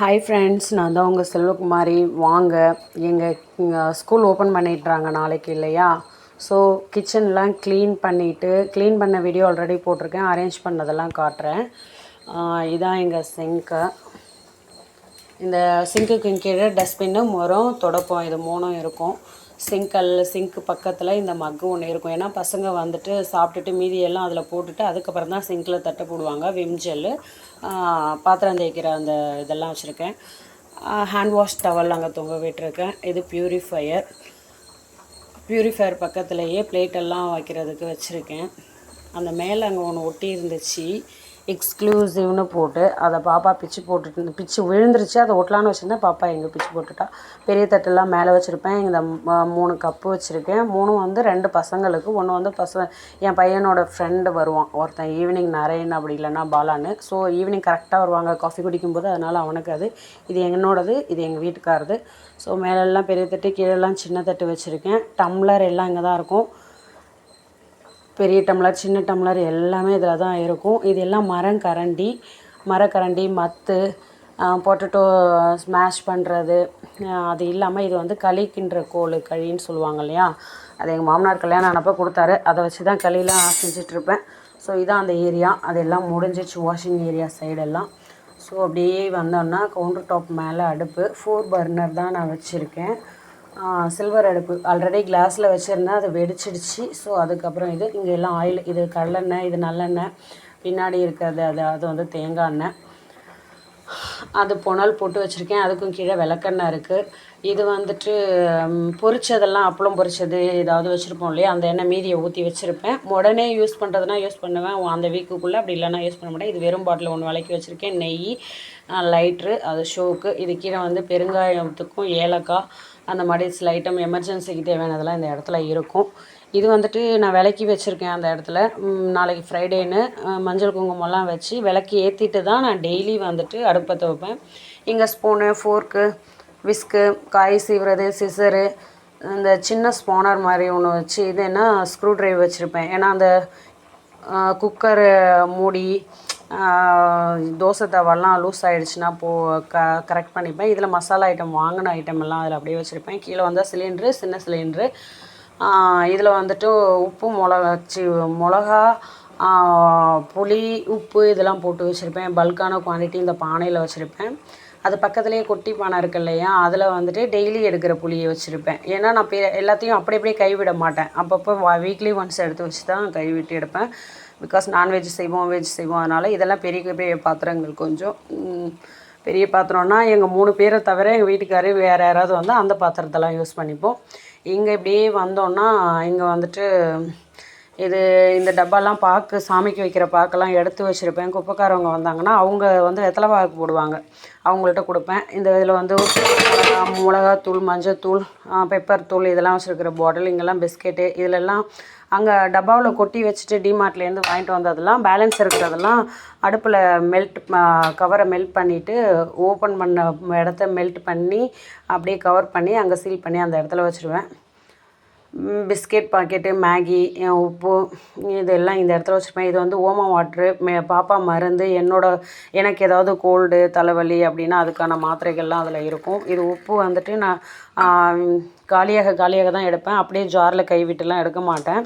Hi friends நான் தான் உங்கள் செல்வகுமாரி. வாங்க. எங்கள் ஸ்கூல் ஓப்பன் பண்ணிட்டுறாங்க நாளைக்கு இல்லையா? ஸோ கிச்சன்லாம் க்ளீன் பண்ணிவிட்டு க்ளீன் பண்ண வீடியோ ஆல்ரெடி போட்டிருக்கேன். அரேஞ்ச் பண்ணதெல்லாம் காட்டுறேன். இதான் எங்கள் சிங்க்கு இந்த சிங்க்குக்கு கீழே டஸ்ட்பின்னு மரம் தொடப்பம் இது மூணும் இருக்கும். சிங்கல் சிங்க்கு பக்கத்தில் இந்த மக்கு ஒன்று இருக்கும். ஏன்னா பசங்க வந்துட்டு சாப்பிட்டுட்டு மீதியெல்லாம் அதில் போட்டுட்டு அதுக்கப்புறம் தான் சிங்கில் தட்டை போடுவாங்க விம் ஜெல்லு. பாத்திரம் தேய்க்கிற அந்த இதெல்லாம் வச்சுருக்கேன். ஹேண்ட் வாஷ் டவல் அங்கே தொங்க விட்டுருக்கேன். இது ப்யூரிஃபையர் ப்யூரிஃபையர் பக்கத்துலேயே பிளேட்டெல்லாம் வைக்கிறதுக்கு வச்சுருக்கேன். அந்த மேலே அங்கே ஒன்று ஒட்டி இருந்துச்சு. எக்ஸ்க்ளூசிவ்னு போட்டு அதை பாப்பா பிச்சு போட்டுட்டு பிச்சு விழுந்துருச்சு. அதை ஒட்டலான்னு வச்சுருந்தேன் பாப்பா எங்கே பிச்சு போட்டுட்டா. பெரிய தட்டெல்லாம் மேலே வச்சுருப்பேன். இந்த மூணு கப்பு வச்சுருக்கேன். மூணும் வந்து ரெண்டு பசங்களுக்கு ஒன்று வந்து பசங்க என் பையனோட ஃப்ரெண்டு வருவான். ஒருத்தன் ஈவினிங் நரேன் அப்படி இல்லைன்னா பாலான்னு. ஸோ ஈவினிங் கரெக்டாக வருவாங்க. காஃபி குடிக்கும்போது அதனால் அவனுக்கு அது இது என்னோடது இது எங்கள் வீட்டுக்காரது. ஸோ மேலெல்லாம் பெரிய தட்டு கீழெல்லாம் சின்ன தட்டு வச்சுருக்கேன். டம்ளர் எல்லாம் இங்கே தான் இருக்கும். பெரிய டம்ளர் சின்ன டம்ளர் எல்லாமே இதில் தான் இருக்கும். இது எல்லாம் மரக்கரண்டி மரக்கரண்டி மத்து பொட்டட்டோ ஸ்மாஷ் பண்ணுறது அது இல்லாமல் இது வந்து களி கிண்டுற கோல் களின்னு சொல்லுவாங்க இல்லையா? அது எங்கள் மாமனார் கல்யாணம் ஆனப்போ கொடுத்தாரு. அதை வச்சு தான் களிலாம் செஞ்சிட்ருப்பேன் ஸோ இதான் அந்த ஏரியா அதெல்லாம் முடிஞ்சிச்சு வாஷிங் ஏரியா சைடெல்லாம் ஸோ அப்படியே வந்தோன்னா கவுண்டர் டாப் மேலே அடுப்பு. ஃபோர் பர்னர் தான் நான் வச்சுருக்கேன். சில்வர் அடுப்பு ஆல்ரெடி கிளாஸில் வச்சுருந்தேன். அது வெடிச்சிடுச்சு. ஸோ அதுக்கப்புறம் இது இங்கே எல்லாம் ஆயில் இது கடலெண்ணெய் இது நல்லெண்ணெய் பின்னாடி இருக்கிறது அது அது வந்து தேங்காய் எண்ணெய். அது புனல் போட்டு வச்சுருக்கேன். அதுக்கும் கீழே விளக்கெண்ணெய் இருக்குது இது வந்துட்டு பொரிச்சதெல்லாம் அப்பளம் பொரிச்சது ஏதாவது வச்சுருப்போம் இல்லையா? அந்த எண்ணெய் மீதியை ஊற்றி வச்சுருப்பேன். உடனே யூஸ் பண்ணுறதுனா யூஸ் பண்ணுவேன். அந்த வீக்குக்குள்ளே அப்படி இல்லைனா யூஸ் பண்ண மாட்டேன். இது வெறும் பாட்டில் ஒன்று விளக்கி வச்சுருக்கேன். நெய் லைட்ரு அது ஷோக்கு இது கீழே வந்து பெருங்காயத்துக்கும் ஏலக்காய் அந்த மாதிரி சில ஐட்டம் எமர்ஜென்சிக்கு தேவையானதெல்லாம் இந்த இடத்துல இருக்கும். இது வந்துட்டு நான் விளக்கி வச்சுருக்கேன் அந்த இடத்துல. நாளைக்கு ஃப்ரைடேன்னு மஞ்சள் குங்குமம்லாம் வச்சு விளக்கி ஏற்றிட்டு தான் நான் டெய்லி வந்துட்டு அடுப்பை வைப்பேன் இங்கே ஸ்பூனு ஃபோர்க்கு விஸ்கு காய் சீவுறது சிசரு இந்த சின்ன ஸ்பானர் மாதிரி ஒன்று வச்சு இது என்ன ஸ்க்ரூ ட்ரைவ் வச்சுருப்பேன். ஏன்னா அந்த குக்கர் மூடி தோசை தவாலாம் லூஸ் ஆகிடுச்சுன்னா போ க கரெக்ட் பண்ணிப்பேன். இதில் மசாலா ஐட்டம் வாங்கின ஐட்டம் எல்லாம் அதில் அப்படியே வச்சுருப்பேன். கீழே வந்தால் சிலிண்ட்ரு சின்ன சிலிண்ட்ரு இதில் வந்துட்டு உப்பு மிளகா சி மிளகா புளி உப்பு இதெல்லாம் போட்டு வச்சுருப்பேன். பல்கான குவான்டிட்டி இந்த பானையில் வச்சுருப்பேன். அது பக்கத்துலேயே கொட்டி பானை இருக்கு இல்லையா? அதில் வந்துட்டு டெய்லி எடுக்கிற புளியை வச்சுருப்பேன். ஏன்னா நான் எல்லாத்தையும் அப்படி அப்படியே கைவிட மாட்டேன். அப்பப்போ வீக்லி ஒன்ஸ் எடுத்து வச்சு தான் கைவிட்டு எடுப்பேன். பிகாஸ் நான்வெஜ் செய்வோம் வெஜ் செய்வோம். அதனால் இதெல்லாம் பெரிய பெரிய பாத்திரங்கள் கொஞ்சம். பெரிய பாத்திரம்னா எங்கள் மூணு பேரை தவிர எங்கள் வீட்டுக்காரரு வேறு யாராவது வந்தால் அந்த பாத்திரத்தெல்லாம் யூஸ் பண்ணிப்போம். இங்கே இப்படியே வந்தோன்னா இங்கே வந்துட்டு இது இந்த டப்பாலாம் பாக்கு சாமிக்கு வைக்கிற பாக்கெல்லாம் எடுத்து வச்சுருப்பேன். குப்பைக்காரவங்க வந்தாங்கன்னா அவங்க வந்து வெத்தலை பாக்கு போடுவாங்க. அவங்கள்ட்ட கொடுப்பேன். இந்த இதில் வந்து மிளகாத்தூள் மஞ்சள் தூள் பெப்பர் தூள் இதெல்லாம் வச்சுருக்கிற பாட்டில் இங்கெல்லாம் பிஸ்கெட்டு இதிலெல்லாம் அங்கே டப்பாவில் கொட்டி வச்சுட்டு டிமார்ட்லேருந்து வாங்கிட்டு வந்ததெல்லாம் பேலன்ஸ் இருக்கிறதெல்லாம் அடுப்பில் மெல்ட் கவரை மெல்ட் பண்ணிவிட்டு ஓப்பன் பண்ண இடத்த மெல்ட் பண்ணி அப்படியே கவர் பண்ணி அங்கே சீல் பண்ணி அந்த இடத்துல வச்சுருவேன். பிஸ்கெட் பாக்கெட்டு மேகி உப்பு இதெல்லாம் இந்த இடத்துல வச்சுருப்பேன். இது வந்து ஓமா வாட்ரு மே பாப்பா மருந்து என்னோட எனக்கு ஏதாவது கோல்டு தலைவலி அப்படின்னா அதுக்கான மாத்திரைகள்லாம் அதில் இருக்கும். இது உப்பு வந்துட்டு நான் காலியாக காலியாக தான் எடுப்பேன். அப்படியே ஜாரில் கை விட்டுலாம் எடுக்க மாட்டேன்.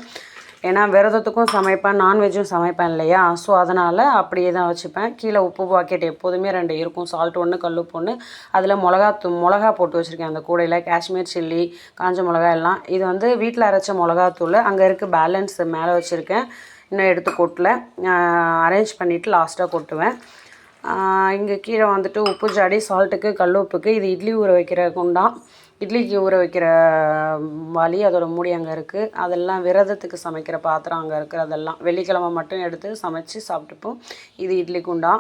ஏன்னா விரதத்துக்கும் சமைப்பேன் நான்வெஜ்ஜும் சமைப்பேன் இல்லையா? ஸோ அதனால் அப்படியே தான் வச்சுப்பேன். கீழே உப்பு பாக்கெட் எப்போதுமே ரெண்டு இருக்கும். சால்ட் ஒன்று கல்லுப்பு ஒன்று அதில் மிளகா தூ மிளகா போட்டு வச்சுருக்கேன் அந்த கூடையில். காஷ்மீர் சில்லி காஞ்ச மிளகா எல்லாம். இது வந்து வீட்டில் அரைச்ச மிளகாத்தூள். அங்கே இருக்க பேலன்ஸ் மேலே வச்சுருக்கேன். இன்னும் எடுத்து கொட்டல. அரேஞ்ச் பண்ணிவிட்டு லாஸ்ட்டாக கொட்டுவேன். இங்கே கீழே வந்துட்டு உப்பு ஜாடி சால்ட்டுக்கு கல் உப்புக்கு இது இட்லி ஊற வைக்கிற குண்டான் இட்லிக்கு ஊற வைக்கிற வலி அதோட மூடி அங்கே இருக்குது அதெல்லாம் விரதத்துக்கு சமைக்கிற பாத்திரம் அங்கே இருக்குது அதெல்லாம். வெள்ளிக்கிழமை மட்டும் எடுத்து சமைச்சு சாப்பிட்டுப்போம். இது இட்லி குண்டா.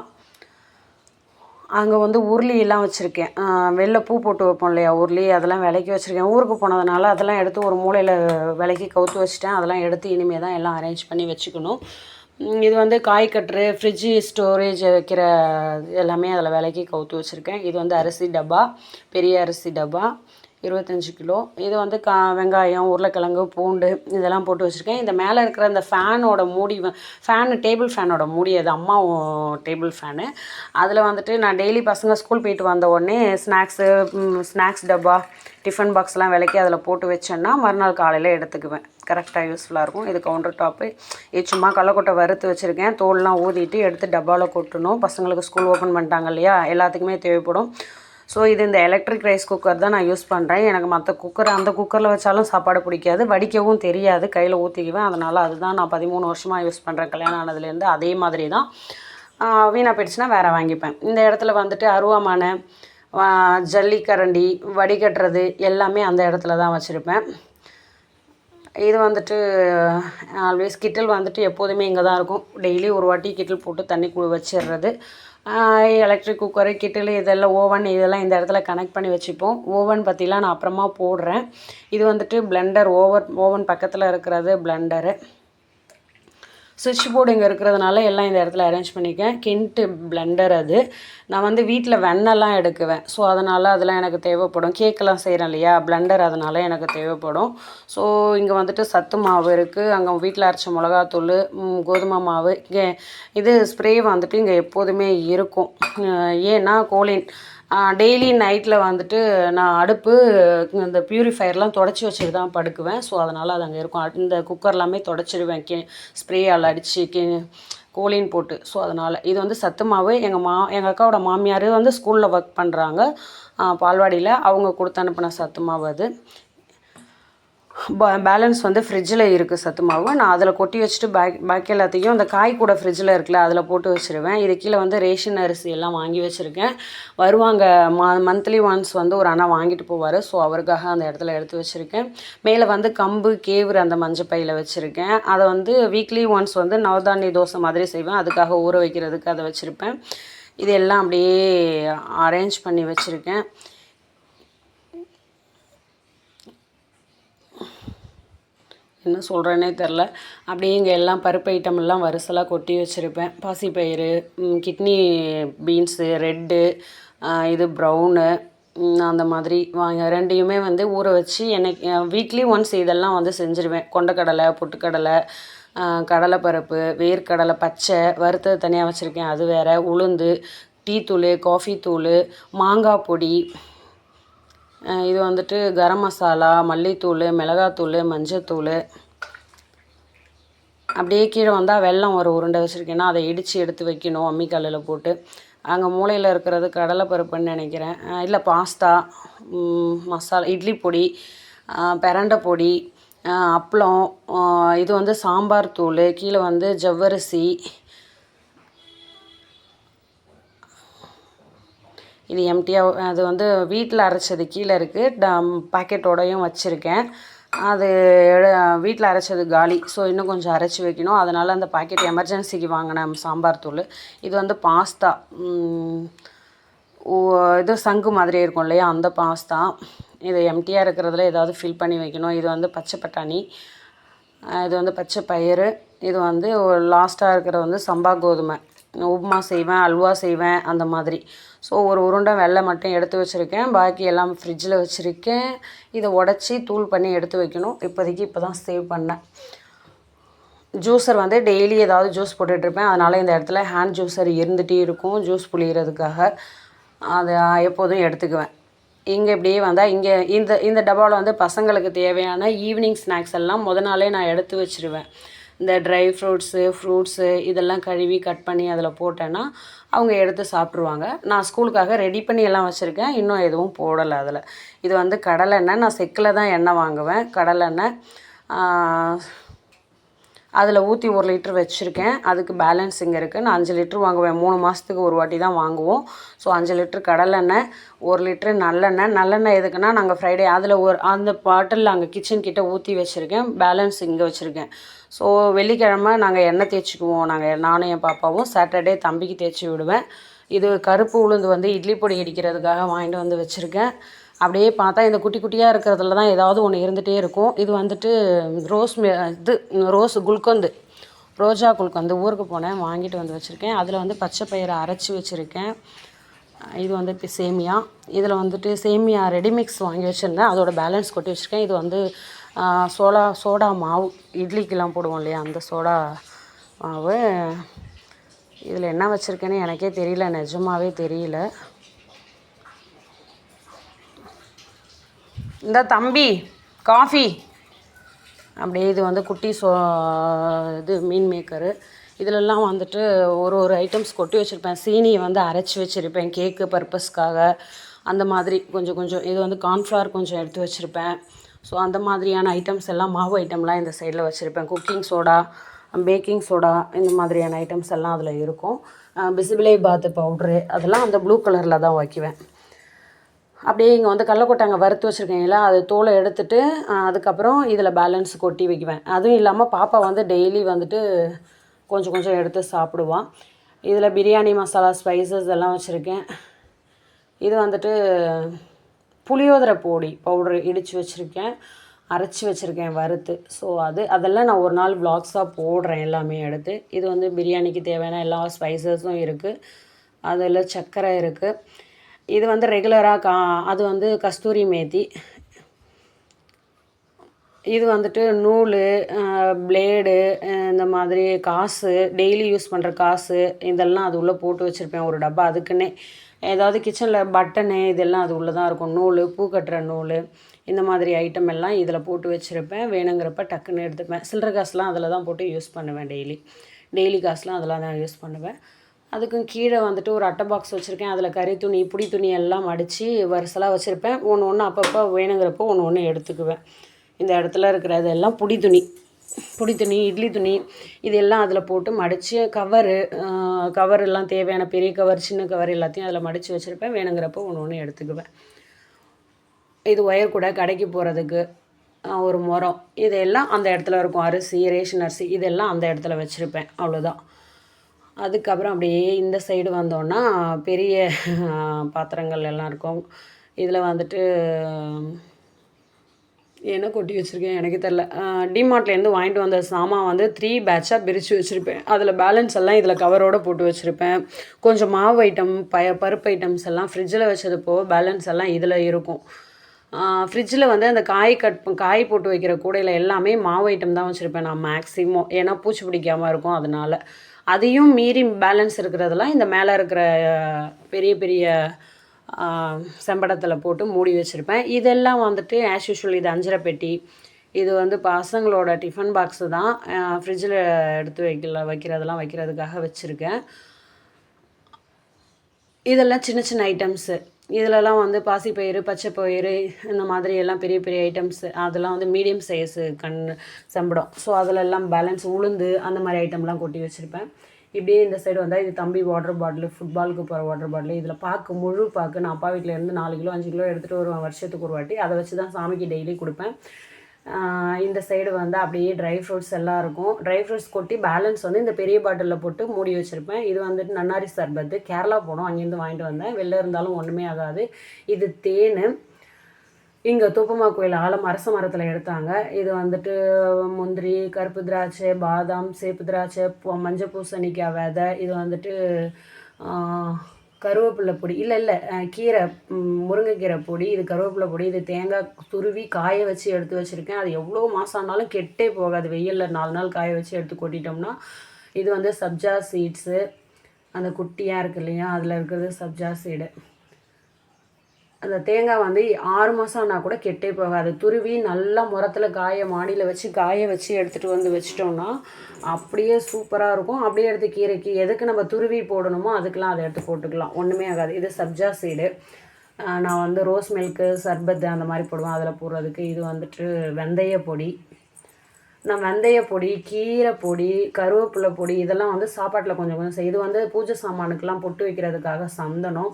அங்கே வந்து உருளியெல்லாம் வச்சுருக்கேன். வெளில பூ போட்டு வைப்போம் இல்லையா உருளி அதெல்லாம் விலைக்கு வச்சுருக்கேன். ஊருக்கு போனதுனால அதெல்லாம் எடுத்து ஒரு மூலையில் விலைக்கு கவுத்து வச்சுட்டேன். அதெல்லாம் எடுத்து இனிமேல் தான் எல்லாம் அரேஞ்ச் பண்ணி வச்சுக்கணும். இது வந்து காய் கட்டுரு ஃப்ரிட்ஜு ஸ்டோரேஜ் வைக்கிற எல்லாமே அதில் விலைக்கு கவுத்து வச்சுருக்கேன். இது வந்து அரிசி டப்பா பெரிய அரிசி டப்பா. இருபத்தஞ்சி கிலோ. இது வந்து கா வெங்காயம் உருளைக்கிழங்கு பூண்டு இதெல்லாம் போட்டு வச்சுருக்கேன். இந்த மேலே இருக்கிற இந்த ஃபேனோட மூடி ஃபேனு டேபிள் ஃபேனோட மூடி அது அம்மா டேபிள் ஃபேனு. அதில் வந்துட்டு நான் டெய்லி பசங்க ஸ்கூல் போயிட்டு வந்த உடனே ஸ்நாக்ஸு ஸ்நாக்ஸ் டப்பா டிஃபன் பாக்ஸ்லாம் விளக்கி அதில் போட்டு வச்சேன்னா மறுநாள் காலையில் எடுத்துக்குவேன். கரெக்டாக யூஸ்ஃபுல்லாக இருக்கும். இது கவுண்டர் டாப்பு. இது சும்மா கள்ளக்கொட்டை வறுத்து வச்சுருக்கேன். தோல்லாம் ஊதிட்டு எடுத்து டப்பாவில் கொட்டணும். பசங்களுக்கு ஸ்கூல் ஓப்பன் பண்ணிட்டாங்க இல்லையா? எல்லாத்துக்குமே தேவைப்படும். ஸோ இது இந்த எலக்ட்ரிக் ரைஸ் குக்கர் தான் நான் யூஸ் பண்ணுறேன் எனக்கு மற்ற குக்கர் அந்த குக்கரில் வச்சாலும் சாப்பாடு பிடிக்காது. வடிக்கவும் தெரியாது. கையில் ஊற்றிக்குவேன் அதனால் அதுதான் நான் பதிமூணு வருஷமாக யூஸ் பண்ணுறேன் கல்யாணம் ஆனதுலேருந்து அதே மாதிரி தான். வீணாக போயிடுச்சுன்னா வேறு வாங்கிப்பேன். இந்த இடத்துல வந்துட்டு அருவாமனை ஜல்லிக்கரண்டி வடிகட்டுறது எல்லாமே அந்த இடத்துல தான் வச்சுருப்பேன். இது வந்துட்டு ஆல்வேஸ் கிட்டில் வந்துட்டு எப்போதுமே இங்கே தான் இருக்கும். டெய்லி ஒரு வாட்டி கிட்டில் போட்டு தண்ணி கு வச்சிடுறது எலக்ட்ரிக் குக்கரு கிட்டில் இதெல்லாம் ஓவன் இதெல்லாம் இந்த இடத்துல கனெக்ட் பண்ணி வச்சுப்போம். ஓவன் பற்றிலாம் நான் அப்புறமா போடுறேன். இது வந்துட்டு பிளெண்டர் ஓவர் ஓவன் பக்கத்தில் இருக்கிறது பிளெண்டரு சுவிட்ச் போர்டு இங்கே இருக்கிறதுனால எல்லாம் இந்த இடத்துல அரேஞ்ச் பண்ணிக்கேன் கிண்ட்டு பிளெண்டர் அது. நான் வந்து வீட்டில் வெண்ணெல்லாம் எடுக்குவேன். ஸோ அதனால் அதெல்லாம் எனக்கு தேவைப்படும். கேக்கெல்லாம் செய்கிறேன் இல்லையா? பிளெண்டர் அதனால் எனக்கு தேவைப்படும். ஸோ இங்கே வந்துட்டு சத்து மாவு இருக்குது அங்கே வீட்டில் அரைச்ச மிளகாத்தூள் கோதுமை மாவு இங்கே இது ஸ்ப்ரே வந்துட்டு இங்கே எப்போதுமே இருக்கும். ஏன்னா கோலின் டெய்லி நைட்டில் வந்துட்டு நான் அடுப்பு இந்த ப்யூரிஃபையர்லாம் தொடச்சி வச்சுட்டு தான் படுக்குவேன். ஸோ அதனால் அது அங்கே இருக்கும். இந்த குக்கர் எல்லாமே தொடச்சிடுவேன். கே ஸ்ப்ரேயால் அடித்து கே கோலின் போட்டு. ஸோ அதனால் இது வந்து சத்துமாவு எங்கள் மா எங்கள் அக்காவோட மாமியார் வந்து ஸ்கூலில் ஒர்க் பண்ணுறாங்க பால்வாடியில் அவங்க கொடுத்து அனுப்பின சத்துமாவு அது. பேலன்ஸ் வந்து ஃப்ரிட்ஜில் இருக்குது சத்து மாவு நான் அதில் கொட்டி வச்சுட்டு பேக் பாக்கி எல்லாத்தையும் அந்த காய் கூட ஃப்ரிட்ஜில் இருக்குல்ல அதில் போட்டு வச்சுருவேன். இது கீழே வந்து ரேஷன் அரிசி எல்லாம் வாங்கி வச்சுருக்கேன். வருவாங்க மா மந்த்லி ஒன்ஸ் வந்து ஒரு அண்ணா வாங்கிட்டு போவார். ஸோ அவருக்காக அந்த இடத்துல எடுத்து வச்சுருக்கேன். மேலே வந்து கம்பு கேவுரு அந்த மஞ்சள் பையில் வச்சுருக்கேன். அதை வந்து வீக்லி ஒன்ஸ் வந்து நவதானி தோசை மாதிரி செய்வேன். அதுக்காக ஊற வைக்கிறதுக்கு அதை வச்சுருப்பேன். இது எல்லாம் அப்படியே அரேஞ்ச் பண்ணி வச்சுருக்கேன். என்ன சொல்கிறேனே தெரில. அப்படியே இங்கே எல்லாம் பருப்பு ஐட்டம் எல்லாம் வரிசலாக கொட்டி வச்சுருப்பேன். பாசிப்பயிறு கிட்னி பீன்ஸு ரெட்டு இது ப்ரௌனு அந்த மாதிரி வாங்க ரெண்டையுமே வந்து ஊற வச்சு எனக்கு வீக்லி ஒன்ஸ் இதெல்லாம் வந்து செஞ்சுருவேன். கொண்டக்கடலை பொட்டுக்கடலை கடலைப்பருப்பு வேர்க்கடலை பச்சை வறுத்தது தனியாக வச்சுருக்கேன். அது வேறு உளுந்து டீ தூள் காஃபி தூள் மாங்காய் பொடி இது வந்துட்டு கரம் மசாலா மல்லித்தூள் மிளகாத்தூள் மஞ்சத்தூள். அப்படியே கீழே வந்தால் வெல்லம் ஒரு உருண்டை வச்சுருக்கேன்னா அதை இடித்து எடுத்து வைக்கணும் அம்மிக்கல்லில் போட்டு. அங்கே மூலையில் இருக்கிறது கடலைப்பருப்புன்னு நினைக்கிறேன். இல்லை பாஸ்தா மசாலா இட்லி பொடி பெரண்டை பொடி அப்பளம் இது வந்து சாம்பார் தூள் கீழே வந்து ஜவ்வரிசி இது எம்டியாக அது வந்து வீட்டில் அரைச்சது கீழே இருக்குது ட பாக்கெட்டோடையும் வச்சுருக்கேன். அது வீட்டில் அரைச்சது காலி. ஸோ இன்னும் கொஞ்சம் அரைச்சி வைக்கணும். அதனால் அந்த பாக்கெட் எமர்ஜென்சிக்கு வாங்கினேன் சாம்பார் தூள். இது வந்து பாஸ்தா. ஓ- இது சங்கு மாதிரி இருக்கும் இல்லையா? அந்த பாஸ்தா. இது எம்டியாக இருக்கிறதுல ஏதாவது ஃபில் பண்ணி வைக்கணும். இது வந்து பச்சை பட்டாணி. இது வந்து பச்சை பயிறு. இது வந்து லாஸ்ட்டாக இருக்கிறது வந்து சம்பா கோதுமை. உப்புமா செய்வேன் அல்வா செய்வேன் அந்த மாதிரி. ஸோ ஒரு உருண்டை வெள்ளை மட்டும் எடுத்து வச்சுருக்கேன். பாக்கி எல்லாம் ஃப்ரிட்ஜில் வச்சுருக்கேன். இதை உடச்சி தூள் பண்ணி எடுத்து வைக்கணும். இப்போதைக்கு இப்போ தான் சேவ் பண்ணேன். ஜூஸர் வந்து டெய்லி ஏதாவது ஜூஸ் போட்டுட்ருப்பேன் அதனால் இந்த இடத்துல ஹேண்ட் ஜூஸர் இருந்துகிட்டே இருக்கும். ஜூஸ் புளியறதுக்காக அதை எப்போதும் எடுத்துக்குவேன். இங்கே இப்படியே வந்தால் இங்கே இந்த இந்த டப்பாவில் வந்து பசங்களுக்கு தேவையான ஈவினிங் ஸ்நாக்ஸ் எல்லாம் முத நாளே நான் எடுத்து வச்சுருவேன். இந்த ட்ரை ஃப்ரூட்ஸு ஃப்ரூட்ஸு இதெல்லாம் கழுவி கட் பண்ணி அதில் போட்டேன்னா அவங்க எடுத்து சாப்பிட்ருவாங்க நான் ஸ்கூலுக்காக ரெடி பண்ணி எல்லாம் வச்சுருக்கேன். இன்னும் எதுவும் போடலை அதில். இது வந்து கடலெண்ணெய் நான் செக்கில் தான் எண்ணெய் வாங்குவேன். கடலெண்ணெய் அதில் ஊற்றி ஒரு லிட்ரு வச்சுருக்கேன். அதுக்கு பேலன்ஸ் இங்கே இருக்குது நான் அஞ்சு லிட்ரு வாங்குவேன். மூணு மாதத்துக்கு ஒரு வாட்டி தான் வாங்குவோம். ஸோ அஞ்சு லிட்ரு கடலெண்ணெய் ஒரு லிட்ரு நல்லெண்ணெய். நல்லெண்ணெய் எதுக்குன்னா நாங்கள் ஃப்ரைடே அதில் ஒரு அந்த பாட்டில் அங்கே கிச்சன் கிட்டே ஊற்றி வச்சுருக்கேன். பேலன்ஸ் இங்கே வச்சுருக்கேன். ஸோ வெள்ளிக்கிழமை நாங்கள் எண்ணெய் தேய்ச்சிக்குவோம். நாங்கள் நானும் என் பாப்பாவும் சாட்டர்டே தம்பிக்கு தேய்ச்சி விடுவேன். இது கருப்பு உளுந்து வந்து இட்லி பொடி இடிக்கிறதுக்காக வாங்கிட்டு வந்து வச்சுருக்கேன். அப்படியே பார்த்தா இந்த குட்டி குட்டியாக இருக்கிறதுல தான் ஏதாவது ஒன்று இருந்துகிட்டே இருக்கும். இது வந்துட்டு ரோஸ் இது ரோஸ் குல்கந்து. ரோஜா குல்கந்து ஊருக்கு போனேன் வாங்கிட்டு வந்து வச்சுருக்கேன். அதில் வந்து பச்சை பயிரை அரைச்சி வச்சுருக்கேன். இது வந்து இப்போ சேமியா. இதில் வந்துட்டு சேமியா ரெடிமிக்ஸ் வாங்கி வச்சுருந்தேன். அதோட பேலன்ஸ் கொட்டி வச்சுருக்கேன். இது வந்து சோடா சோடா மாவு இட்லிக்கெலாம் போடுவோம் இல்லையா அந்த சோடா மாவு. இதில் என்ன வச்சுருக்கேன்னு எனக்கே தெரியல நிஜமாவே தெரியல. இந்த தம்பி காஃபி. அப்படியே இது வந்து குட்டி சோ இது மீன் மேக்கரு. இதிலெல்லாம் வந்துட்டு ஒரு ஒரு ஐட்டம்ஸ் கொட்டி வச்சுருப்பேன். சீனியை வந்து அரைச்சி வச்சுருப்பேன் கேக்கு. பர்பஸ்க்காக அந்த மாதிரி கொஞ்சம் கொஞ்சம். இது வந்து கார்ன்ஃப்ளவர் கொஞ்சம் எடுத்து வச்சுருப்பேன். ஸோ அந்த மாதிரியான ஐட்டம்ஸ் எல்லாம் மாவு ஐட்டம்லாம் இந்த சைடில் வச்சுருப்பேன். குக்கிங் சோடா பேக்கிங் சோடா இந்த மாதிரியான ஐட்டம்ஸ் எல்லாம் அதில் இருக்கும். பிசிபிளை பாத்து பவுட்ரு அதெல்லாம் அந்த ப்ளூ கலரில் தான் வைக்குவேன். அப்படியே இங்கே வந்து கடலக்கொட்டாங்க வறுத்து வச்சுருக்கீங்களா அது தோலை எடுத்துட்டு அதுக்கப்புறம் இதில் பேலன்ஸ் கொட்டி வைக்குவேன். அதுவும் இல்லாமல் பாப்பா வந்து டெய்லி வந்துட்டு கொஞ்சம் கொஞ்சம் எடுத்து சாப்பிடுவான் இதில் பிரியாணி மசாலா ஸ்பைசஸ் எல்லாம் வச்சுருக்கேன். இது வந்துட்டு புளியோதரை பொடி பவுட்ரு இடித்து வச்சுருக்கேன். அரைச்சி வச்சுருக்கேன் வறுத்து. ஸோ அது அதெல்லாம் நான் ஒரு நாள் vlogs-ஆ போடுறேன் எல்லாமே எடுத்து. இது வந்து பிரியாணிக்கு தேவையான எல்லா ஸ்பைசஸும் இருக்குது அதில் சர்க்கரை இருக்குது இது வந்து ரெகுலராக கா அது வந்து கஸ்தூரி மேத்தி. இது வந்துட்டு நூல் பிளேடு இந்த மாதிரி காசு டெய்லி யூஸ் பண்ணுற காசு இதெல்லாம் அது உள்ளே போட்டு வச்சுருப்பேன் ஒரு டப்பா. அதுக்குன்னே ஏதாவது கிச்சனில் பட்டனு இதெல்லாம் அது உள்ளே தான் இருக்கும். நூல் பூ கட்டுற நூல் இந்த மாதிரி ஐட்டம் எல்லாம் இதில் போட்டு வச்சுருப்பேன். வேணுங்கிறப்ப டக்குன்னு எடுத்துப்பேன். சில்லற காசுலாம் அதில் தான் போட்டு யூஸ் பண்ணுவேன் டெய்லி டெய்லி காசுலாம் அதெல்லாம் தான் யூஸ் பண்ணுவேன். அதுக்கும் கீழே வந்துட்டு ஒரு அட்டை பாக்ஸ் வச்சுருக்கேன். அதில் கறி துணி புடி துணி எல்லாம் மடித்து வரிசலாக வச்சுருப்பேன். ஒன்று ஒன்று அப்பப்போ வேணுங்கிறப்போ ஒன்று ஒன்று எடுத்துக்குவேன். இந்த இடத்துல இருக்கிற எல்லாம் புடி துணி புடி துணி இட்லி துணி இது எல்லாம் அதில் போட்டு மடித்து கவரு கவர் எல்லாம் தேவையான பெரிய கவர் சின்ன கவர் எல்லாத்தையும் அதில் மடித்து வச்சுருப்பேன். வேணுங்கிறப்போ ஒன்று ஒன்று எடுத்துக்குவேன். இது ஒயர் கூட கடைக்கு போகிறதுக்கு ஒரு முறம் இதெல்லாம் அந்த இடத்துல இருக்கும். அரிசி ரேஷன் அரிசி இதெல்லாம் அந்த இடத்துல வச்சுருப்பேன். அவ்வளோதான் அதுக்கப்புறம் அப்படியே இந்த சைடு வந்தோன்னா பெரிய பாத்திரங்கள் எல்லாம் இருக்கும். இதில் வந்துட்டு என்ன கொட்டி வச்சுருக்கேன் எனக்கு தெரில டிமார்ட்லேருந்து வாங்கிட்டு வந்த சாமான் வந்து த்ரீ பேட்சாக பிரித்து வச்சுருப்பேன். அதில் பேலன்ஸ் எல்லாம் இதில் கவரோடு போட்டு வச்சுருப்பேன். கொஞ்சம் மாவு ஐட்டம் பய பருப்பு ஐட்டம்ஸ் எல்லாம் ஃப்ரிட்ஜில் வச்சது போக பேலன்ஸ் எல்லாம் இதில் இருக்கும். ஃப்ரிட்ஜில் வந்து அந்த காய் கட் காய் போட்டு வைக்கிற கூடையில் எல்லாமே மாவு ஐட்டம் தான் வச்சுருப்பேன் நான் மேக்ஸிமம் ஏன்னா பூச்சி பிடிக்காமல் இருக்கும் அதனால. அதையும் மீறி பேலன்ஸ் இருக்கிறதெல்லாம் இந்த மேலே இருக்கிற பெரிய பெரிய செம்படத்தில் போட்டு மூடி வச்சுருப்பேன். இதெல்லாம் வந்துட்டு ஆஸ் யூஷுவல் இது அஞ்சரை பெட்டி. இது வந்து பசங்களோட டிஃபன் பாக்ஸு தான். ஃப்ரிட்ஜில் எடுத்து வைக்கல வைக்கிறதெல்லாம் வைக்கிறதுக்காக வச்சுருக்கேன். இதெல்லாம் சின்ன சின்ன ஐட்டம்ஸு இதிலலாம் வந்து பாசிப்பயிறு பச்சைப்பயிறு இந்த மாதிரி எல்லாம் பெரிய பெரிய ஐட்டம்ஸ் அதெல்லாம் வந்து மீடியம் சைஸு கண் சம்படம். ஸோ அதிலெல்லாம் பேலன்ஸ் உளுந்து அந்த மாதிரி ஐட்டம்லாம் கொட்டி வச்சுருப்பேன். இப்படியே இந்த சைடு வந்தால் இது தம்பி வாட்டர் பாட்டில் ஃபுட்பாலுக்கு போகிற வாட்டர் பாட்டில் இதில் பாக்கு முழு பாக்கு நான் அப்பா வீட்டில் இருந்து நாலு கிலோ அஞ்சு கிலோ எடுத்துகிட்டு வருவேன் வருஷத்துக்கு ஒரு வாட்டி. அதை வச்சு தான் சாமிக்கு டெய்லி கொடுப்பேன். இந்த சைடு வந்து அப்படியே ட்ரை ஃப்ரூட்ஸ் எல்லாம் இருக்கும். ட்ரை ஃப்ரூட்ஸ் கொட்டி பேலன்ஸ் வந்து இந்த பெரிய பாட்டிலில் போட்டு மூடி வச்சுருப்பேன். இது வந்துட்டு நன்னாரி சர்பத்து. கேரளா போனோம் அங்கேருந்து வாங்கிட்டு வந்தேன். வெளில இருந்தாலும் ஒன்றுமே ஆகாது. இது தேன். இங்கே தூப்பமா கோயில் ஆழம் அரச மரத்தில் எடுத்தாங்க. இது வந்துட்டு முந்திரி கருப்பு திராட்சை பாதாம் சேப்பு திராட்சை மஞ்சள் பூசணிக்காய் விதை. இது வந்துட்டு கருவேப்பிலை பொடி. இல்லை இல்லை கீரை முருங்கைக்கீரை பொடி இது கருவேப்பிலை பொடி இது தேங்காய் துருவி காய வச்சு எடுத்து வச்சுருக்கேன். அது எவ்வளோ மாதம் ஆனாலும் கெட்டே போகாது. வெயிலில் நாலு நாள் காய வச்சு எடுத்து கொட்டிட்டோம்னா இது வந்து சப்ஜா சீட்ஸு. அந்த குட்டியாக இருக்கு இல்லையா அதில் இருக்கிறது சப்ஜா சீடு. அந்த தேங்காய் வந்து ஆறு மாதம் ஆனால் கூட கெட்டே போகாது. துருவி நல்லா முரத்தில் காய மாடியில் வச்சு காய வச்சு எடுத்துகிட்டு வந்து வச்சிட்டோம்னா அப்படியே சூப்பராக இருக்கும். அப்படியே எடுத்து கீரைக்கு எதுக்கு நம்ம துருவி போடணுமோ அதுக்கெலாம் அதை எடுத்து போட்டுக்கலாம். ஒன்றுமே ஆகாது. இது சப்ஜா சீடு. நான் வந்து ரோஸ் மில்க்கு சர்பத்து அந்த மாதிரி போடுவேன். அதில் போடுறதுக்கு இது வந்துட்டு வெந்தய பொடி. நான் வெந்தய பொடி கீரை பொடி கருவேப்பிலை பொடி இதெல்லாம் வந்து சாப்பாட்டில் கொஞ்சம் கொஞ்சம் இது வந்து பூஜை சாமானுக்கெலாம் பொட்டு வைக்கிறதுக்காக சந்தனம்.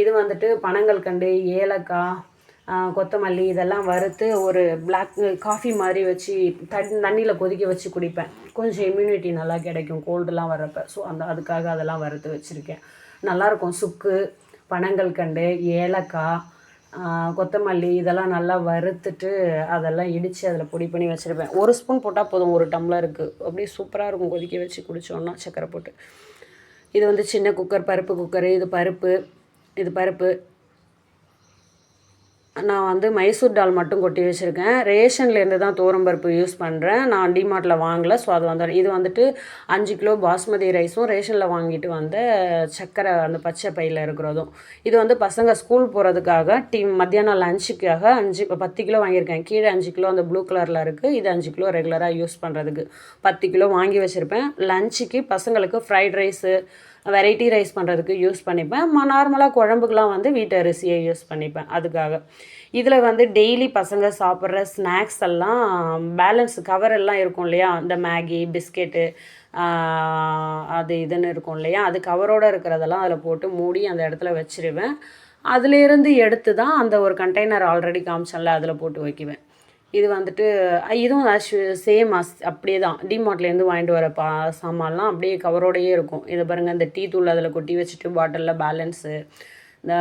இது வந்துட்டு பனங்கள் கண்டு ஏலக்காய் கொத்தமல்லி இதெல்லாம் வறுத்து ஒரு பிளாக் காஃபி மாதிரி வச்சு தண்ணி தண்ணியில் கொதிக்க வச்சு குடிப்பேன். கொஞ்சம் இம்யூனிட்டி நல்லா கிடைக்கும் கோல்டுலாம் வர்றப்ப. ஸோ அந்த அதுக்காக அதெல்லாம் வறுத்து வச்சுருக்கேன். நல்லாயிருக்கும். சுக்கு பனங்கள் கண்டு ஏலக்காய் கொத்தமல்லி இதெல்லாம் நல்லா வறுத்துட்டு அதெல்லாம் இடித்து அதில் பொடி பண்ணி வச்சுருப்பேன். ஒரு ஸ்பூன் போட்டால் போதும் ஒரு டம்ளருக்கு. அப்படியே சூப்பராக இருக்கும் கொதிக்க வச்சு குடித்தோன்னா சக்கரை போட்டு. இது வந்து சின்ன குக்கர் பருப்பு குக்கரு இது பருப்பு. இது பருப்பு. நான் வந்து மைசூர் டால் மட்டும் கொட்டி வச்சுருக்கேன். ரேஷன்லேருந்து தான் பருப்பு யூஸ் பண்ணுறேன் நான் டிமார்ட்டில் வாங்கலை ஸோ அது வந்து இது வந்துட்டு அஞ்சு கிலோ பாஸ்மதி ரைஸும் ரேஷனில் வாங்கிட்டு வந்த சர்க்கரை அந்த பச்சை பையில் இருக்கிறதும். இது வந்து பசங்க ஸ்கூல் போகிறதுக்காக டீ மத்தியானம் லஞ்சுக்காக அஞ்சு பத்து கிலோ வாங்கியிருக்கேன். கீழே அஞ்சு கிலோ அந்த ப்ளூ கலரில் இருக்குது இது அஞ்சு கிலோ ரெகுலராக யூஸ் பண்ணுறதுக்கு பத்து கிலோ வாங்கி வச்சுருப்பேன். லஞ்சுக்கு பசங்களுக்கு ஃப்ரைட் ரைஸு வெரைட்டி ரைஸ் பண்ணுறதுக்கு யூஸ் பண்ணிப்பேன். ம நார்மலாக குழம்புக்கெலாம் வந்து வீட்டு அரிசியை யூஸ் பண்ணிப்பேன். அதுக்காக. இதில் வந்து டெய்லி பசங்க சாப்பிட்ற ஸ்நாக்ஸ் எல்லாம் பேலன்ஸ் கவர் எல்லாம் இருக்கும் இல்லையா? இந்த மேகி பிஸ்கெட்டு அது இதுன்னு இருக்கும் இல்லையா? அது கவரோடு இருக்கிறதெல்லாம் அதில் போட்டு மூடி அந்த இடத்துல வச்சிருவேன். அதுலேருந்து எடுத்து தான் அந்த ஒரு கண்டெய்னர் ஆல்ரெடி காமிச்சல அதில் போட்டு வைக்குவேன். இது வந்துட்டு இதுவும் சேம் அஸ் அப்படியே தான் டிமார்ட்லேருந்து வாங்கிட்டு வர பா சாமான்லாம் அப்படியே கவரோடையே இருக்கும். இதை பாருங்கள் இந்த டீ தூள் அதில் கொட்டி வச்சுட்டு பாட்டிலில் பேலன்ஸு இந்த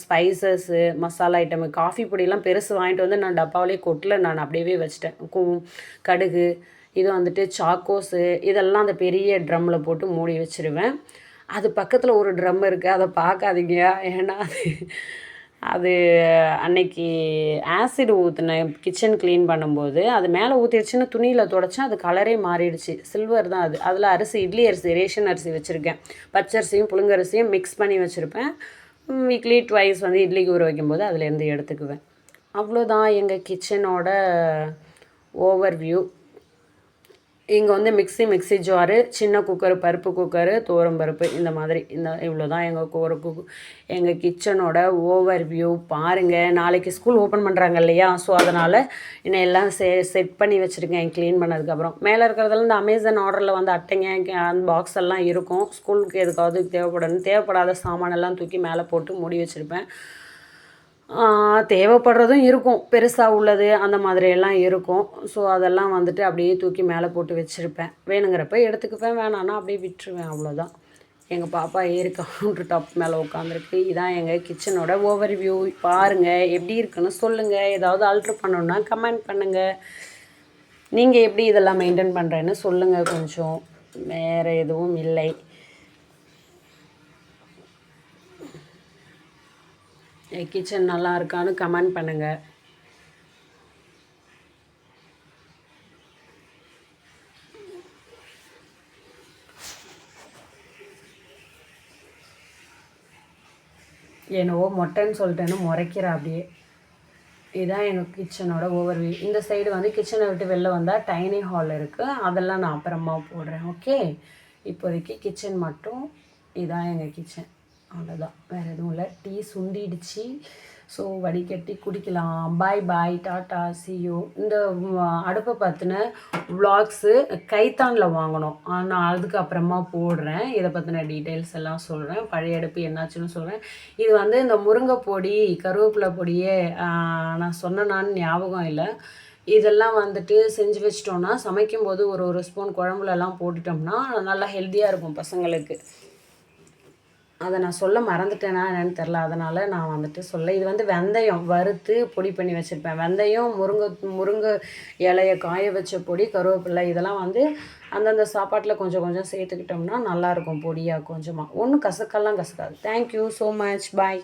ஸ்பைசஸ்ஸு மசாலா ஐட்டமு காஃபி பொடியெல்லாம் பெருசு வாங்கிட்டு வந்து நான் டப்பாவிலே கொட்டில். நான் அப்படியே வச்சுட்டேன். கடுகு இது வந்துட்டு சாக்கோஸு இதெல்லாம் அந்த பெரிய ட்ரம்மில் போட்டு மூடி வச்சிருவேன். அது பக்கத்தில் ஒரு ட்ரம் இருக்குது அதை பார்க்காதீங்க. ஏன்னா அது அது அன்னைக்கு ஆசிட் ஊற்றினேன் கிச்சன் க்ளீன் பண்ணும்போது அது மேலே ஊற்றிடுச்சுன்னு துணியில் துடைச்சா அது கலரே மாறிடுச்சு. சில்வர் தான் அது. அதில் அரிசி இட்லி அரிசி ரேஷன் அரிசி வச்சுருக்கேன். பச்சரிசியும் புழுங்கரிசியும் மிக்ஸ் பண்ணி வச்சுருப்பேன். வீக்லி ட்வைஸ் வந்து இட்லிக்கு ஊற வைக்கும்போது அதுலேருந்து எடுத்துக்குவேன். அவ்வளோதான் எங்கள் கிச்சனோட ஓவர் வியூ இங்கே வந்து மிக்ஸி மிக்ஸி ஜாரு சின்ன குக்கர் பருப்பு குக்கரு பருப்பு இந்த மாதிரி இந்த இவ்வளோ தான் எங்கள் ஒரு குக் எங்கள் கிச்சனோட ஓவர் வியூ பாருங்கள் நாளைக்கு ஸ்கூல் ஓப்பன் பண்ணுறாங்க இல்லையா? ஸோ அதனால் இன்னும் எல்லாம் செ செட் பண்ணி வச்சுருக்கேன் க்ளீன் பண்ணதுக்கப்புறம். மேலே இருக்கிறதெல்லாம் இந்த அமேசான் ஆர்டரில் வந்து அட்டைங்க அந்த பாக்ஸ் எல்லாம் இருக்கும். ஸ்கூலுக்கு எதுக்காவது தேவைப்படணும். தேவைப்படாத சாமானெல்லாம் தூக்கி மேலே போட்டு மூடி வச்சுருப்பேன். தேவைப்படுறதும் இருக்கும். பெருசாக உள்ளது அந்த மாதிரியெல்லாம் இருக்கும். ஸோ அதெல்லாம் வந்துட்டு அப்படியே தூக்கி மேலே போட்டு வச்சுருப்பேன். வேணுங்கிறப்ப எடுத்துக்குவேன். வேணான்னா அப்படியே விட்டுருவேன். அவ்வளோதான். எங்கள் பாப்பா ஏறி கவுண்டர் டாப் மேலே உட்காந்துருக்கு. இதான் எங்கள் கிச்சனோட ஓவர் வியூ பாருங்கள் எப்படி இருக்குன்னு சொல்லுங்கள் ஏதாவது ஆல்ட்ரு பண்ணணுன்னா கமெண்ட் பண்ணுங்கள் நீங்கள் எப்படி இதெல்லாம் மெயின்டைன் பண்ணுறேன்னு சொல்லுங்கள் கொஞ்சம். வேறு எதுவும் இல்லை. கிச்சன் நல்லா இருக்கான்னு கமெண்ட் பண்ணுங்கள் என்னவோ மொட்டைன்னு சொல்லிட்டேன்னு முறைக்கிற அப்படியே. இதுதான் எங்கள் கிச்சனோட ஓவர்வியூ இந்த சைடு வந்து கிச்சனை விட்டு வெளில வந்தால் டைனிங் ஹால் இருக்குது அதெல்லாம் நான் அப்புறமா போடுறேன் ஓகே இப்போதைக்கு கிச்சன் மட்டும் இதுதான் எங்கள் கிச்சன் அவ்வளோதான் வேறு எதுவும் இல்லை. டீ சுண்டிடுச்சு. ஸோ வடிகட்டி குடிக்கலாம். பாய் பாய் டாட்டா சியோ இந்த அடுப்பை பற்றின விளாக்ஸு கைத்தானில் வாங்கினோம் நான் அதுக்கப்புறமா போடுறேன். இதை பற்றின டீட்டெயில்ஸ் எல்லாம் சொல்கிறேன் பழைய அடுப்பு என்னாச்சுன்னு சொல்கிறேன் இது வந்து இந்த முருங்கை பொடி கருவேப்பிலை பொடியே நான் சொன்னேனான்னு ஞாபகம் இல்லை. இதெல்லாம் வந்துட்டு செஞ்சு வச்சிட்டோன்னா சமைக்கும்போது ஒரு ஒரு ஸ்பூன் குழம்புலலாம் போட்டுட்டோம்னா நல்லா ஹெல்த்தியாக இருக்கும் பசங்களுக்கு. அதை நான் சொல்ல மறந்துட்டேனா என்னன்னு தெரில அதனால் நான் வந்துட்டு சொல்ல இது வந்து வெந்தயம் வறுத்து பொடி பண்ணி வச்சுருப்பேன். வெந்தயம் முருங்கை முருங்கை இலையை காய வச்ச பொடி கருவேப்பிலை இதெல்லாம் வந்து அந்தந்த சாப்பாட்டில் கொஞ்சம் கொஞ்சம் சேர்த்துக்கிட்டோம்னா நல்லாயிருக்கும் பொடியாக கொஞ்சமாக ஒன்றும் கசக்கெல்லாம் கசக்காது. Thank you so much bye